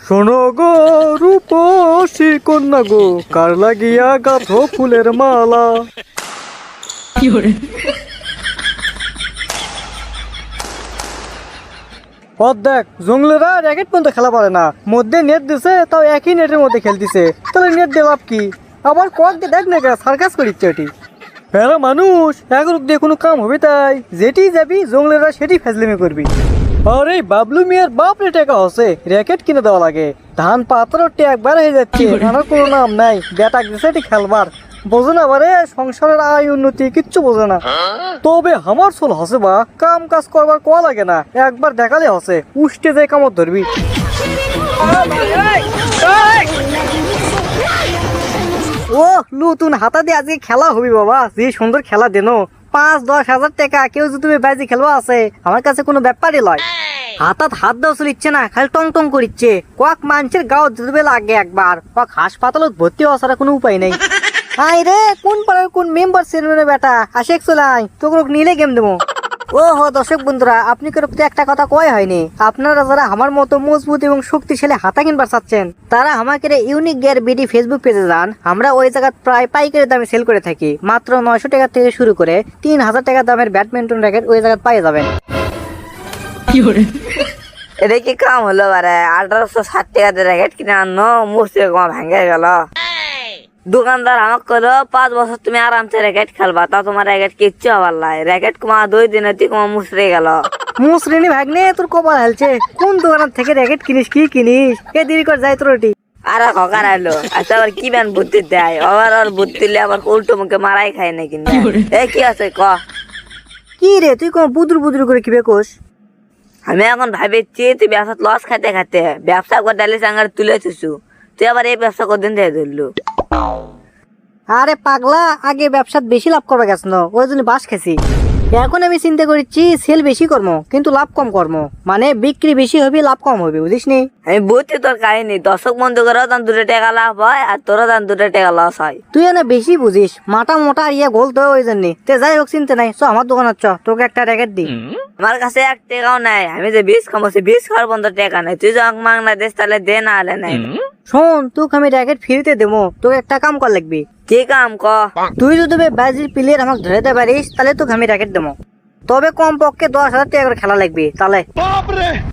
শোনো গো রূপসী কন্যা গো কার লাগিয়া গাথ ফুলের মালা? অর্ধেক জঙ্গলেরা র্যাকেট পর্যন্ত খেলা পারে না। মধ্যে নেট দিছে তাও একই নেটের মধ্যে খেলতেছে। তাহলে নেট দিয়ে লাভ কি? আবার দিয়ে দেখ না সার্কাস করিচ্ছে এটি। এরা মানুষ এগুলো দিয়ে কোনো কাম হবে তাই। যেটি যাবি জঙ্গলেরা সেটি ফেজলিমি করবি। আরে বাবলু মিয়ার বাপ রে টাকা হসে র্যাকেট কিনে দেওয়া লাগে। ধান পাত্র ট্যাগ বার হয়ে যাচ্ছে আমার কোনো নাম নাই। বেটা গেছে এটি খেলবার। বোঝো না বারে সংসারের আয় উন্নতি কিচ্ছু বোঝে না। তবে আমার চুল হসে বা কাম কাজ করবার কোয়া লাগে না। একবার দেখালে হসে উষ্টে যে কামত ধরবি। ও নতুন হাতা দিয়ে আজকে খেলা হবি বাবা। যে সুন্দর খেলা দেনো পাঁচ, দশ হাজার টাকা কেউ যদি তুমি বাইজি খেলবা আছে। আমার কাছে কোনো ব্যাপারই লয়। হাতাত হাত দেওয়া চলিচ্ছে না, খালি টং টং করিচ্ছে কক মানুষের গাও দিতে লাগে একবার কক হাসপাতালত ভর্তি হওয়া ছাড়া কোনো উপায় নেই। আই রে কোন পাড়ার কোন মেম্বার চেয়ারম্যানের বেটা? আসে চলাই, তোকে নিলে গেম দেবো ও হো দর্শক বন্ধুরা আপনি করে প্রতি একটা কথা কয় হয়নি? আপনারা যারা আমার মতো মজবুত এবং শক্তিশালী হাতা কিনবার চাচ্ছেন তারা আমাকে ইউনিক গিয়ার বিডি ফেসবুক পেজে যান। আমরা ওই জায়গা প্রায় পাইকারি দামে সেল করে থাকি। মাত্র নয়শো টাকা থেকে শুরু করে তিন হাজার টাকা দামের ব্যাডমিন্টন র্যাকেট ওই জায়গায় পাই যাবেন। এটা কি কাম হলো বারে আঠারোশো ষাট টাকা দিয়ে র্যাকেট কিনে আনো মুসে কমা ভেঙে গেল। দোকানদার আমাকে কলো পাঁচ বছর তুমি আরামসে র্যাকেট খেলবা তা তোমার র্যাকেট কিচ্ছু হবার লাই র্যাকেট কমা দুই দিনে তুই কমা মুসরে গেল। মুসরিনী ভাগ্নে তোর কপাল হেলছে। কোন দোকান থেকে র্যাকেট কিনিস কি কিনিস? এ দেরি কর যাই তোর ওটি আর হকার আইলো আচ্ছা আবার কি ব্যান বুদ্ধি দেয়? আবার আর বুদ্ধি দিলে আবার উল্টো মুখে মারাই খায় না? কিন্তু এ কি আছে ক? কি রে তুই কোন বুদুর বুদুর করে কি বেকোস আমি এখন ভাবিছি তুই ব্যবসা লস খাতে খাতে ব্যবসা করে ডালি সাঙ্গার তুলে তুই আবার এই ব্যবসা কদিন থেকে ধরলু? আরে পাগলা আগে ব্যবসাত বেশি লাভ করবে গেছ না ওই জন্য বাস খেছি। এখন আমি চিন্তা করছি সেল বেশি কর্ম কিন্তু লাভ কম কর্ম। মানে বিক্রি বেশি হবে লাভ কম হবে বুঝিস নি? আমি বুঝছি তোর কাহিনী দর্শক বন্ধু করেও দান দুটো টাকা লাভ হয় আর তোরও দান দুটো টাকা লস হয়। তুই এনে বেশি বুঝিস মাটা মোটা ইয়ে গোল তো ওই জন্য। তে যাই হোক চিন্তা নাই চ আমার দোকানত চ তোকে একটা র্যাকেট দি। আমার কাছে এক টাকাও নাই আমি যে বিষ খামোছি বিষ খাওয়ার বন্ধ টাকা নাই। তুই যখন মাংনা দেশ তাহলে দে না হলে নাই। শোন তোকে আমি র্যাকেট ফ্রিতে দেবো। তোকে একটা কাম কর লাগবি। কি কাম ক? তুই যদি বাজির প্লেয়ার আমাকে ধরে পারিস তাহলে তোকে আমি র্যাকেট দেবো। তবে কম পক্ষে দশ হাজার টাকা করে খেলা লাগবে তাহলে।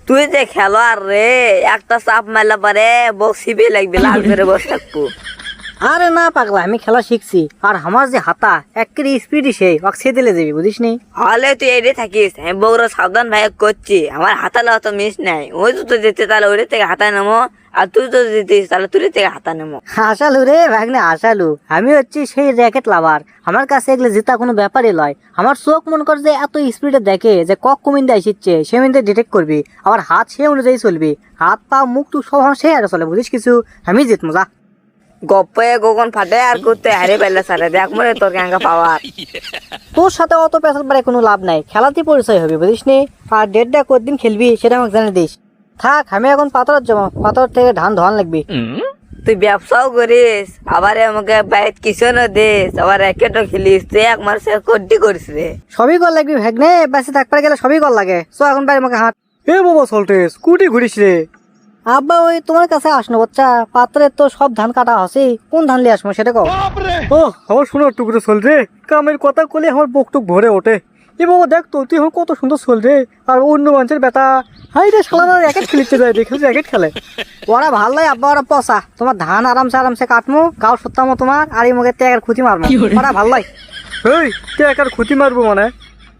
তুই যে খেলোয়াড় রে একটা চাপ মারলে পারে বসিবে লাগবে লাল করে বসে থাকব। আরে না পাগলা আমি খেলা শিখছি। আর আমার যে হাতা একের স্পিড সেই ওকে সে দিলে যাবি বুঝিস নি হলে তুই এড়ে থাকিস আমি বউরা সাবধান ভাই করছি। আমার হাতা হাতালে অত মিস নাই। ওই তো তো যেতে তাহলে ওরে থেকে হাতা নেমো। আর তুই তো দিতিস তাহলে তুই থেকে হাতা নেমো। আসালু রে ভাগ্নে আসালু আমি হচ্ছি সেই র্যাকেট লাভার আমার কাছে এগুলো জেতা কোনো ব্যাপারই লয়। আমার চোখ মন করে যে এত স্পিডে দেখে যে কক কুমিন্দা এসেছে সে মিন্দে ডিটেক্ট করবি। আবার হাত সে অনুযায়ী চলবি। হাত পা মুখ টুক সব আমার সে আর চলে বুঝিস কিছু? আমি জিত মজা গপ্পে গোগন ফাটে আর করতে হারে পেলে সারে দেখ মনে তোর ক্যাঙ্গা পাওয়ার তোর সাথে অত পেশাল পারে কোনো লাভ নাই। খেলাতে পরিচয় হবে বুঝিস নি? আর ডেটটা কদিন খেলবি সেটা আমাকে জানিয়ে দিস। থাক আমি এখন পাথরের জমা পাথর থেকে ধান ধোয়ান লাগবি। তুই ব্যবসাও করিস আবার আমাকে বাইক কিশনও দিস আবার র্যাকেটও খেলিস তুই এক মাসে কড্ডি করিস রে। সবই কর লাগবি ভাগ্নে বেঁচে থাকতে গেলে সবই কর লাগে। চ এখন বাইরে আমাকে হাঁট। এ বাবা সল্টে স্কুটি ঘুরিস রে। আব্বা ওই তোমার কাছে আসনো বাচ্চা। পাত্রে তো সব ধান কাটা হসি কোন ধান লিয়ে আসব সেটা কও। ও আমার শোনো টুকরো চল রে কামের কথা কলে আমার বুক টুক ভরে ওঠে। এ বাবা দেখ তো তুই কত সুন্দর চল রে আর অন্য মানুষের বেটা। হাই রে শালা র্যাকেট খেলিতে যায় দেখে র্যাকেট খেলে। ওরা ভালো লাগে আব্বা ওরা পচা। তোমার ধান আরামসে আরামসে কাটমো গাও সত্তামো তোমার আর এই মুখে ত্যাগের ক্ষতি মারমু। ওরা ভালো লাগে। এই ত্যাগের ক্ষতি মারবো মানে?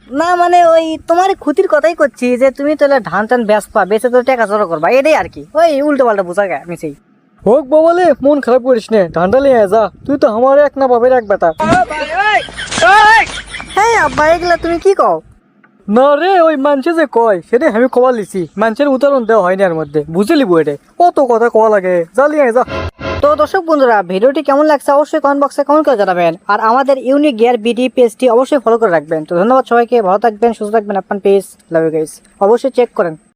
না মানে ওই তোমার ক্ষতির কথাই করছি যে তুমি তাহলে ধান টান বেচপা বেচে তো টাকা জড়ো করবা এটাই আর কি। ওই উল্টো পাল্টা বোঝা গে আমি সেই। হোক বাবালে মন খারাপ করিস নে ধানটা নিয়ে যা। তুই তো আমার এক না বাবের এক বেটা। হ্যাঁ আব্বা এগুলা তুমি কি কও? না রে ওই মানুষে যে কয় সেটাই আমি কবা লিছি। মানুষের উদাহরণ দেওয়া হয়নি এর মধ্যে বুঝে লিবো এটা? কত কথা কওয়া লাগে। যা লিয়ে যা। তো দর্শক বন্ধুরা, ভিডিওটি কেমন লাগছে অবশ্যই কমেন্ট বক্সে কমেন্ট করে জানাবেন। আর আমাদের ইউনিক গিয়ার বিডি পেজটি অবশ্যই ফলো করে রাখবেন। তো ধন্যবাদ সবাইকে, ভালো থাকবেন, সুস্থ থাকবেন আপনার পেজ লাভ গাইজ অবশ্যই চেক করেন।